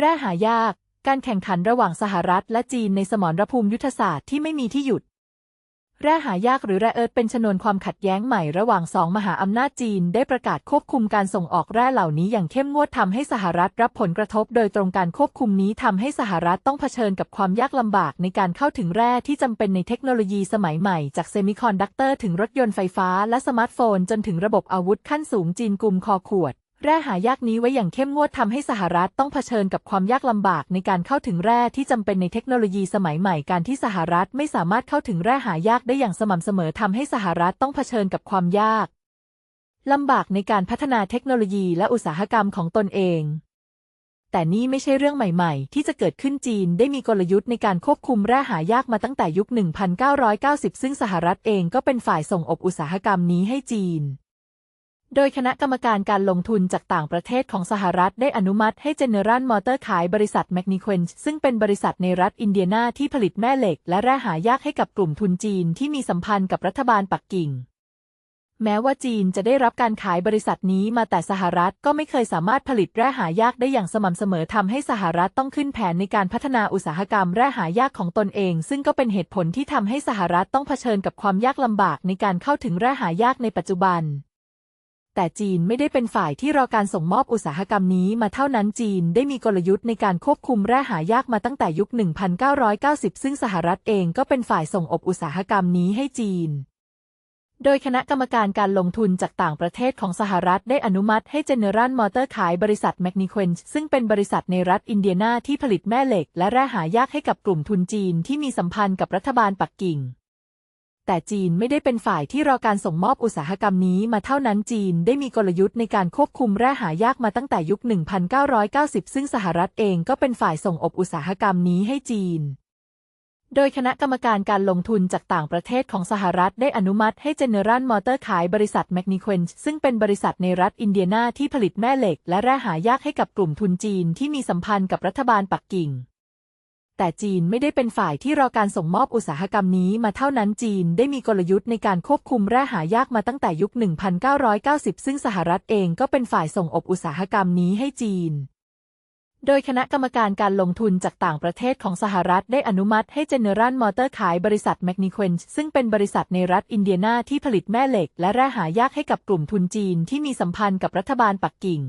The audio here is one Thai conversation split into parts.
แร่หายาก การแข่งขันระหว่างสหรัฐและจีนในสมรภูมิยุทธศาสตร์ที่ไม่มีที่หยุด แร่หายากหรือแร่เอิร์ธเป็นชนวนความขัดแย้งใหม่ระหว่างสองมหาอำนาจจีนได้ประกาศควบคุมการส่งออกแร่เหล่านี้อย่างเข้มงวดทำให้สหรัฐรับผลกระทบ โดยตรงการควบคุมนี้ทำให้สหรัฐต้องเผชิญกับความยากลำบากในการเข้าถึงแร่ที่จำเป็นในเทคโนโลยีสมัยใหม่จากเซมิคอนดักเตอร์ถึงรถยนต์ไฟฟ้าและสมาร์ทโฟน จนถึงระบบอาวุธขั้นสูงจีนกลุ่มคอขวด แร่หายากนี้ไว้อย่างเข้มงวดทำให้สหรัฐต้องเผชิญกับความยากลำบากในการเข้าถึงแร่ที่จำเป็นในเทคโนโลยีสมัยใหม่การที่สหรัฐไม่สามารถเข้าถึงแร่หายากได้อย่างสม่ำเสมอทำให้สหรัฐต้องเผชิญกับความยากลำบากในการพัฒนาเทคโนโลยีและอุตสาหกรรมของตนเอง แต่นี่ไม่ใช่เรื่องใหม่ ๆ ที่จะเกิดขึ้นจีนได้มีกลยุทธ์ในการควบคุมแร่หายากมาตั้งแต่ยุค 1990 ซึ่งสหรัฐเองก็เป็นฝ่ายส่งอบอุตสาหกรรมนี้ให้จีน โดยคณะกรรมการการลงทุนจากต่างประเทศของสหรัฐได้อนุมัติให้ General Motor ขายบริษัท m a g n i q u e n ซึ่งเป็นบริษัทในรัฐอินเดียนาที่ผลิตแม่เหล็ก และแร่หายากให้กับกลุ่มทุนจีนที่มีสัมพันธ์กับรัฐบาลปักกิ่ง แม้ว่าจีนจะได้รับการขายบริษัทนี้มาแต่สหรัฐก็ไม่เคยสามารถผลิตแร่หายากได้อย่างสม่ำเสมอทำให้สหรัฐต้องขึ้นแผนในการพัฒนาอุตสาหกรรมแร่หายากของตนเอง ซึ่งก็เป็นเหตุผลที่ทำให้สหรัฐต้องเผชิญกับความยากลำบากในการเข้าถึงแร่หายากในปัจจุบัน แต่จีนไม่ได้เป็นฝ่ายที่รอการส่งมอบอุตสาหกรรมนี้มาเท่านั้นจีนได้มีกลยุทธ์ในการควบคุมแร่หายากมาตั้งแต่ยุค 1990 ซึ่งสหรัฐเองก็เป็นฝ่ายส่งอบอุตสาหกรรมนี้ให้จีน โดยคณะกรรมการการลงทุนจากต่างประเทศของสหรัฐได้อนุมัติให้ General Motor ขายบริษัท m a g n i q u e n ซึ่งเป็นบริษัทในรัฐอินเดียนาที่ผลิตแม่เหล็ก และแร่หายากให้กับกลุ่มทุนจีนที่มีสัมพันธ์กับรัฐบาลปักกิ่ง แต่จีนไม่ได้เป็นฝ่ายที่รอการส่งมอบอุตสาหกรรมนี้มาเท่านั้นจีนได้มีกลยุทธ์ในการควบคุมแร่หายากมาตั้งแต่ยุค 1990 ซึ่งสหรัฐเองก็เป็นฝ่ายส่งอบอุตสาหกรรมนี้ให้จีน โดยคณะกรรมการการลงทุนจากต่างประเทศของสหรัฐได้อนุมัติให้ General Motor ขายบริษัท m a g n i q u e n ซึ่งเป็นบริษัทในรัฐอินเดียนาที่ผลิตแม่เหล็ก และแร่หายากให้กับกลุ่มทุนจีนที่มีสัมพันธ์กับรัฐบาลปักกิ่ง แต่จีนไม่ได้เป็นฝ่ายที่รอการส่งมอบอุตสาหกรรมนี้มาเท่านั้นจีนได้มีกลยุทธ์ในการควบคุมแร่หายากมาตั้งแต่ยุค 1990 ซึ่งสหรัฐเองก็เป็นฝ่ายส่งอบอุตสาหกรรมนี้ให้จีน โดยคณะกรรมการการลงทุนจากต่างประเทศของสหรัฐได้อนุมัติให้ General Motor ขายบริษัท m a g n i q u e n c ซึ่งเป็นบริษัทในรัฐอินเดียนาที่ผลิตแม่เหล็ก และแร่หายากให้กับกลุ่มทุนจีนที่มีสัมพันธ์กับรัฐบาลปักกิ่ง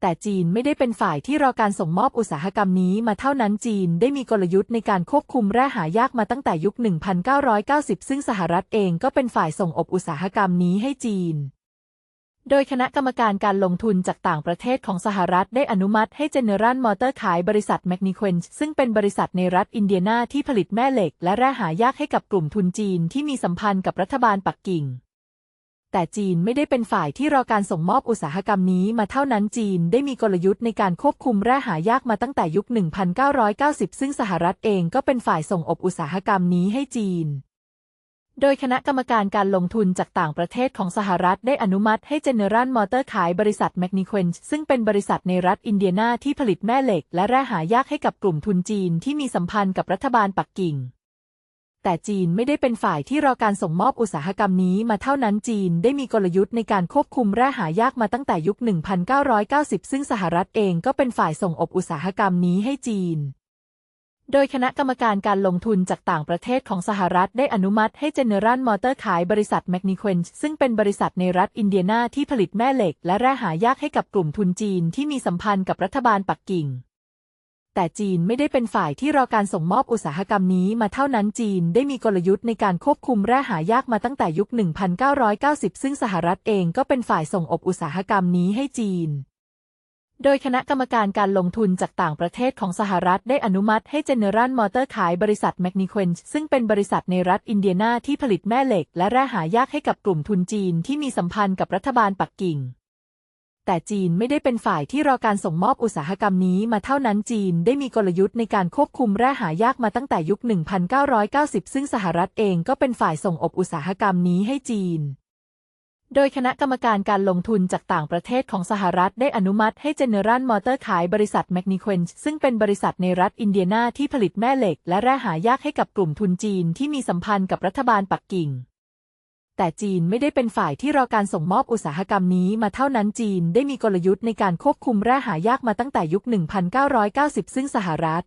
แต่จีนไม่ได้เป็นฝ่ายที่รอการส่งมอบอุตสาหกรรมนี้มาเท่านั้นจีนได้มีกลยุทธ์ในการควบคุมแร่หายากมาตั้งแต่ยุค 1990 ซึ่งสหรัฐเองก็เป็นฝ่ายส่งอบอุตสาหกรรมนี้ให้จีน โดยคณะกรรมการการลงทุนจากต่างประเทศของสหรัฐได้อนุมัติให้ General Motor ขายบริษัท m a g n i q u e n c ซึ่งเป็นบริษัทในรัฐอินเดียนาที่ผลิตแม่เหล็ก และแร่หายากให้กับกลุ่มทุนจีนที่มีสัมพันธ์กับรัฐบาลปักกิ่ง แต่จีนไม่ได้เป็นฝ่ายที่รอการส่งมอบอุตสาหกรรมนี้มาเท่านั้นจีนได้มีกลยุทธ์ในการควบคุมแร่หายากมาตั้งแต่ยุค 1990 ซึ่งสหรัฐเองก็เป็นฝ่ายส่งอบอุตสาหกรรมนี้ให้จีน โดยคณะกรรมการการลงทุนจากต่างประเทศของสหรัฐได้อนุมัติให้ General Motor ขายบริษัท m a g n i q u e n ซึ่งเป็นบริษัทในรัฐอินเดียนาที่ผลิตแม่เหล็ก และแร่หายากให้กับกลุ่มทุนจีนที่มีสัมพันธ์กับรัฐบาลปักกิ่ง แต่จีนไม่ได้เป็นฝ่ายที่รอการส่งมอบอุตสาหกรรมนี้มาเท่านั้นจีนได้มีกลยุทธ์ในการควบคุมแร่หายากมาตั้งแต่ยุค 1990 ซึ่งสหรัฐเองก็เป็นฝ่ายส่งอบอุตสาหกรรมนี้ให้จีน โดยคณะกรรมการการลงทุนจากต่างประเทศของสหรัฐได้อนุมัติให้ General Motor ขายบริษัท m a g n i q u e n c ซึ่งเป็นบริษัทในรัฐอินเดียนาที่ผลิตแม่เหล็ก และแร่หายากให้กับกลุ่มทุนจีนที่มีสัมพันธ์กับรัฐบาลปักกิ่ง แต่จีนไม่ได้เป็นฝ่ายที่รอการส่งมอบอุตสาหกรรมนี้มาเท่านั้นจีนได้มีกลยุทธ์ในการควบคุมแร่หายากมาตั้งแต่ยุค 1990 ซึ่งสหรัฐเองก็เป็นฝ่ายส่งอบอุตสาหกรรมนี้ให้จีน โดยคณะกรรมการการลงทุนจากต่างประเทศของสหรัฐได้อนุมัติให้ General Motor ขายบริษัท m a g n i q u e n c ซึ่งเป็นบริษัทในรัฐอินเดียนาที่ผลิตแม่เหล็ก และแร่หายากให้กับกลุ่มทุนจีนที่มีสัมพันธ์กับรัฐบาลปักกิ่ง แต่จีนไม่ได้เป็นฝ่ายที่รอการส่งมอบอุตสาหกรรมนี้มาเท่านั้นจีนได้มีกลยุทธ์ในการควบคุมแร่หายากมาตั้งแต่ยุค 1990 ซึ่งสหรัฐเองก็เป็นฝ่ายส่งอบอุตสาหกรรมนี้ให้จีน โดยคณะกรรมการการลงทุนจากต่างประเทศของสหรัฐได้อนุมัติให้ General Motor ขายบริษัท m a g n i q u e n c ซึ่งเป็นบริษัทในรัฐอินเดียนาที่ผลิตแม่เหล็ก และแร่หายากให้กับกลุ่มทุนจีนที่มีสัมพันธ์กับรัฐบาลปักกิ่ง แต่จีนไม่ได้เป็นฝ่ายที่รอการส่งมอบอุตสาหกรรมนี้มาเท่านั้นจีนได้มีกลยุทธ์ในการควบคุมแร่หายากมาตั้งแต่ยุค 1990 ซึ่งสหรัฐ